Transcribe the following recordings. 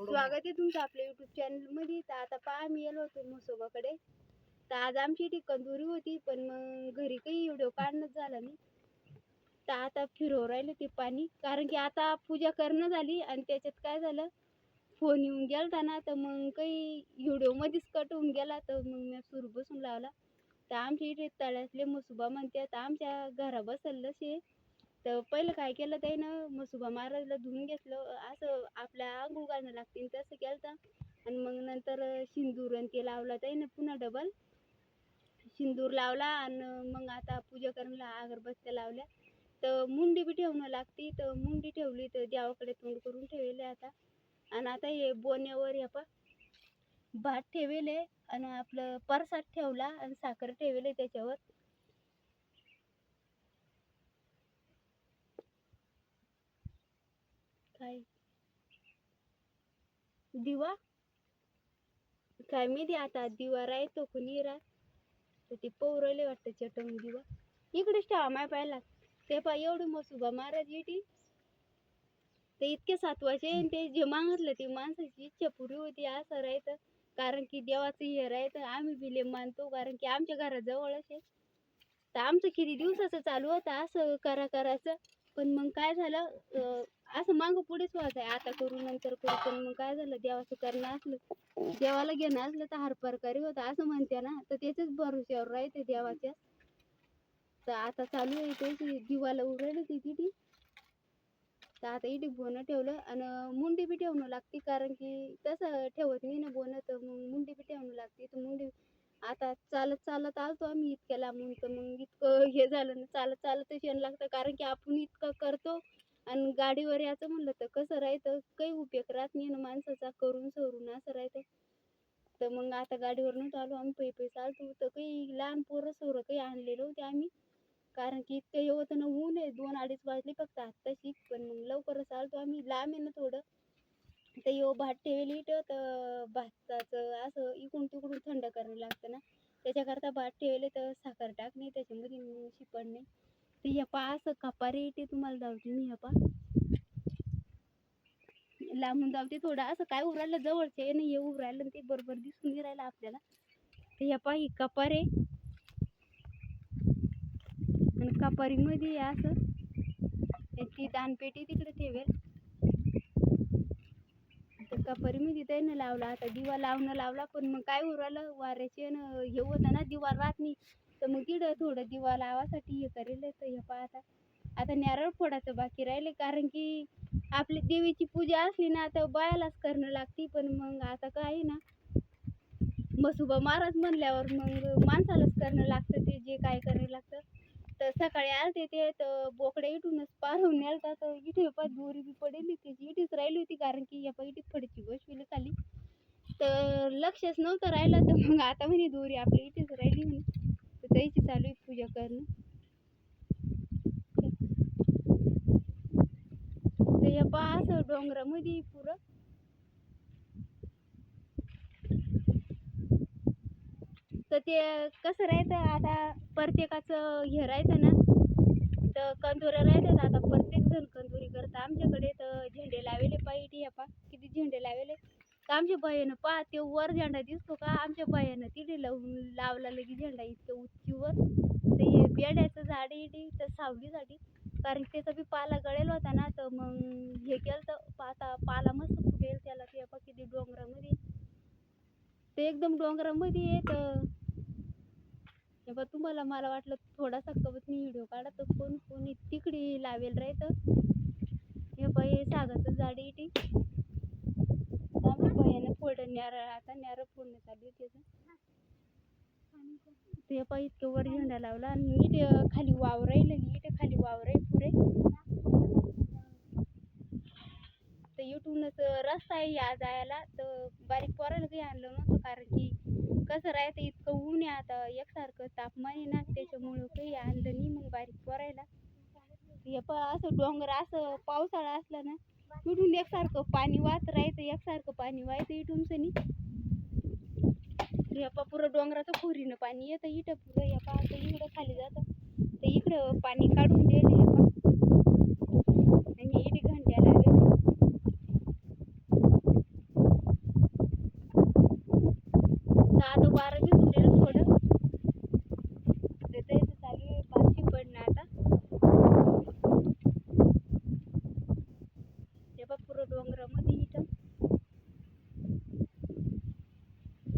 स्वागत आहे तुमचं आपल्या युट्यूब चॅनलमध्ये. तर आता पहा मी गेलो होतो म्हसोबाकडे. तर आज आमची इथे कंदुरी होती पण मग घरी काही व्हिडिओ काढणंच झाला नाही. तर आता फिरव राहिले ते पाणी. कारण की आता पूजा करणं झाली आणि त्याच्यात काय झालं फोन येऊन गेलता ना तर मग काही व्हिडिओ मध्येच कट होऊन गेला. तर मग मी सुरू बसून लावला. तर आमच्या इथे तळ्यातले मसुबा म्हणतात आमच्या घरा बसलं शे तर पहिलं काय केलं त्यानं मसुबा महाराजला धुवून घेतलं. असं आपल्या आंघोळ घालणं लागतील तसं केलं तर आणि मग नंतर सिंदूर आणि ते लावला त्यानं पुन्हा डबल सिंदूर लावला आणि मग आता पूजा करायला अगरबत्त्या लावल्या. तर मुंडी बी ठेवणं लागते तर मुंडी ठेवली तर देवाकडे तोंड करून ठेवले आता. आणि आता हे बोन्यावर हे पा भात ठेवले आणि आपलं परसाद ठेवला आणि साखर ठेवले त्याच्यावर. काय? दिवा? काय माहिती आता दिवा राहतो कोणी राहत तर ते पौरले वाटतं चटंग दिवा. इकडेच ठेवा माय पाहिला ते पा एवढी मसुबा महाराज येटी ते इतके सातवाचे आणि ते जे मागितलं ते माणसाची इच्छा पुरी होती असं राहतं कारण की देवाचं हे राहतं आम्ही बिले मानतो. कारण की आमच्या घराजवळच आहे. तर आमचं किती दिवसाचं चालू होतं असं करा करायचं पण मग काय झालं अं, असं मागं पुढेच व्हायचं आहे. आता करू नंतर करू पण मग काय झालं देवाचं करणं असलं देवाला घेणं असलं तर हर प्रकारे होतं असं म्हणते ना. तर त्याच्याच भरोश्यावर राहते देवाच्या. तर आता चालू आहे त्याची दिवाला उरायला ती तिथे. तर आता इथे बोनं ठेवलं आणि मुंडी बी ठेवणं लागते कारण की तसं ठेवत नाही ना बोनं तर मग मुंडी बी ठेवणं लागते. तर मुंडी आता चालत चालत आलतो आम्ही इतक्या लांबून तर मग इतकं हे झालं ना चालत चालत शेण लागतं. कारण की आपण इतकं करतो आणि गाडीवर यायचं म्हणलं तर कसं राहतं? काही उपयोग राहत नाही ना माणसाचा करून सरून असं राहतं. तर मग आता गाडीवर नव्हतं आलो आम्ही पै पै चालतो. तर काही लहान पोरं सोरं काही आणले नव्हते आम्ही. कारण की इतकं हे होतं ना ऊन आहे दोन अडीच वाजले फक्त आत्ताशी. पण मग लवकरच आलतो आम्ही. लांब आहे ना थोडं. तर यो भात ठेवली तर भाताचं असं इकडून तिकडून थंड करावं लागतं ना. त्याच्याकरता भात ठेवले तर साखर टाकणे त्याच्यामध्ये शिपडणे तर ह्या पा असं कपारी ते तुम्हाला धावते मी ह्या पा लांबून धावते थोडं असं काय उरायला जवळचे नाही हे उरायला ते बरोबर दिसून राहिलं आपल्याला. तर ह्या पा ही कपारे आहे. आणि कपारीमध्ये असं ती दानपेटी तिकडे ठेवेल. तर कपारीमध्ये त्यानं लावला आता दिवा लावणं लावला पण मग काय उरालं वाऱ्याचे न हे होतं ना दिवा राहत नाही. तर मग तिड थोडं दिवा लावासाठी हे करेल तर हे पहा आता. आता नारळ फोडायचं बाकी राहिले कारण की आपली देवीची पूजा असली ना आता बायालाच करणं लागते पण मग आता काय आहे ना मसुबा महाराज म्हणल्यावर मग माणसालाच करणं लागतं ते जे काय करायला लागतं. तर सकाळी आलते ते तर बोकडे इथूनच पारवून आलता तर इथे पा दोरी बी पडेली त्याची इथेच राहिली होती कारण की या इथे फडची बसविली खाली तर लक्षच नव्हतं राहिलं तर मग आता म्हणे दोरी आपली इथेच राहिली म्हणे. तर त्याची चालू आहे पूजा करणं. तर या पा असं डोंगरामध्ये पुरं. तर ते कसं राहतं आता प्रत्येकाचं हे राहतं ना. तर कंदुऱ्या राहतात आता प्रत्येक जण कंदुरी करतं. आमच्याकडे तर झेंडे लावले पाहिजे पा किती झेंडे लावले. तर आमच्या बयानं पहा ते वर झेंडा दिसतो का? आमच्या बयानं तिथे लावून लावला लगे झेंडा इतकं उंचीवर. ते हे बेड्याचं झाड आहे तर सावलीसाठी. कारण त्याचा बी पाला गळेल होता ना तर मग हे केलं तर आता पाला मस्त फुटेल त्याला. ते पा किती डोंगरामध्ये. ते एकदम डोंगरामध्ये येतं तर बाबा तुम्हाला मला वाटलं थोडासा कवच मी व्हिडिओ काढा तर कोण कोणी तिकडे लावेल राहतं हे बाई हे सागाचं झाड आहे इथे आमच्या बायानं फोडणं आता न्यारं फोडणं चालू आहे त्याचं. ते पाय इतकं वर झेंडा लावला आणि इथे खाली वावर राहिलं इथे खाली वावर आहे पुरे तर इथूनच रस्ता आहे या जायला. तर बारीक पोराला काही आणलं नव्हतं कारण की कसं राहतं इतकं ऊन आहे आता एकसारखं तापमान आहे ना त्याच्यामुळं काही आणलं नाही मग बारीक पोरायला. हे प असं डोंगर असं पावसाळा असला ना इथून एकसारखं पाणी वाहत राहायचं एकसारखं पाणी व्हायचं इथून सनी. हे पा पुरं डोंगराचं खोरीनं पाणी येतं इथं पुरं हे पा आता इकडं खाली जातं. तर इकडं पाणी काढून दिले हे पा आणि इथे घंट्या लावले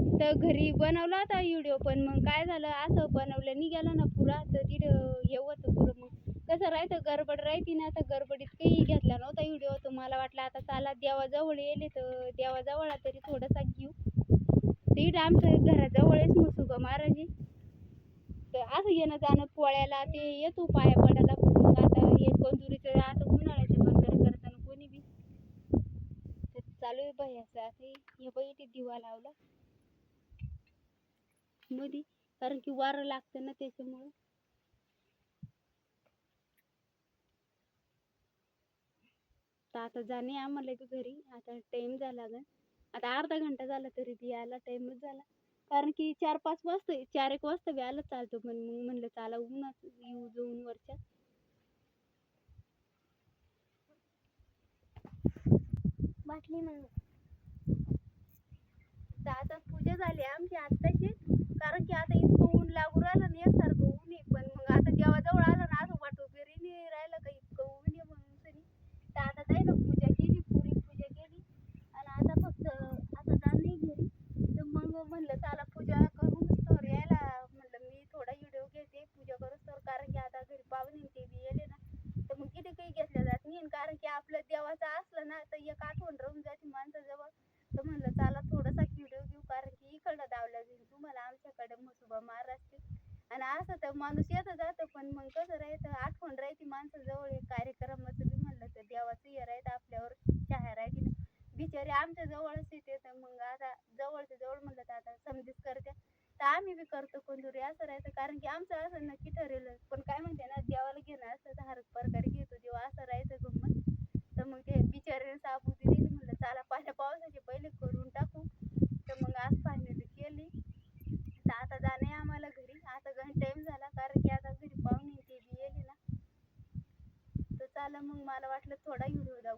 तिथं घरी बनवला होता व्हिडिओ पण. मग काय झालं? असं बनवलं. निघालं ना पुरा. तर तिथं हे होतं पुरं मग. कसं राहतं? गडबड राहते ना. आता गडबडीत काही घेतला नव्हता व्हिडिओ तर मला वाटलं आता चाला देवाजवळ येले तर देवाजवळ तरी थोडासा घेऊ. तर आमचं घराजवळच मग महाराज. तर असं येणं जाणं पोळ्याला ते येतो पाया पडायला. पण मग आता हे कोंदुरीचं आता उन्हाळ्याच्या बंदर करताना कोणी बी. तर चालू आहे भैयाचं आता हे बाई ते दिवा लावला. मध्ये. कारण की वारं लागतं ना त्याच्यामुळं. तर आता जाणे आम्हाला बी घरी. आता टाइम झाला ग. आता अर्धा घंटा झाला तरी ती यायला टाइमच झाला. कारण की चार पाच वाजता चार एक वाजता बी आलं पण मग म्हणलं चाला उन्हात येऊ जाऊन वरच्या. बाटली मग. आता पूजा झाली आमची आत्ताची कारण की आता इतकं ऊन लागू राहिलं ना एकसारखं ऊन आहे पण मग आता देवाजवळ आलं ना असं वाटू घरी नाही राहिलं का इतकं ऊन आहे म्हणून तरी तर आता काय ना पूजा केली पुरी पूजा केली आणि आता फक्त आता जा नाही घरी तर मग म्हणलं चला पूजा करून तर यायला म्हणलं मी थोडा व्हिडिओ घेते पूजा करूच तर कारण की आता घरी पाहुणे ते बी येले ना तर मग किती काही घेतलं जात नाही आणि कारण की आपलं देवाचं असलं ना तर एक आठवण राहून जाते माणसाजवळ तर म्हणलं चला थोडासा व्हिडिओ घेऊ कारण की इकडं दावला जाईल तुम्हाला आमच्याकडे मार महाराष्ट्र आणि असं तर माणूस येतं जातं पण मग कसं राहतं आठवण राहते माणसाजवळ. एक कार्यक्रमाचं बी म्हणलं तर देवाचं हे राहतं आपल्यावर. चहा राहते बिचारी आमच्या जवळच येते तर मग आता जवळच्या जवळ म्हणलं तर आता समजीच करते तर आम्ही बी करतो कोणतरी असं राहतं कारण की आमचं असं नक्की ठरेल पण काय म्हणते ना देवाला घेणं असतं तर हर प्रकारे घेतो. जेव्हा असं राहायचं गंमत. तर मग ते बिचाऱ्याने साबुती दिली म्हणलं चला पाण्या पावसाचे पहिले करून टाकू. तर मग आज पाणी केली तर आता जाणे आम्हाला घरी आता घरी टाइम झाला कारण की आता घरी पाहुणे ते बी येले ना तर चला मग मला वाटलं थोडा हिरो जाऊ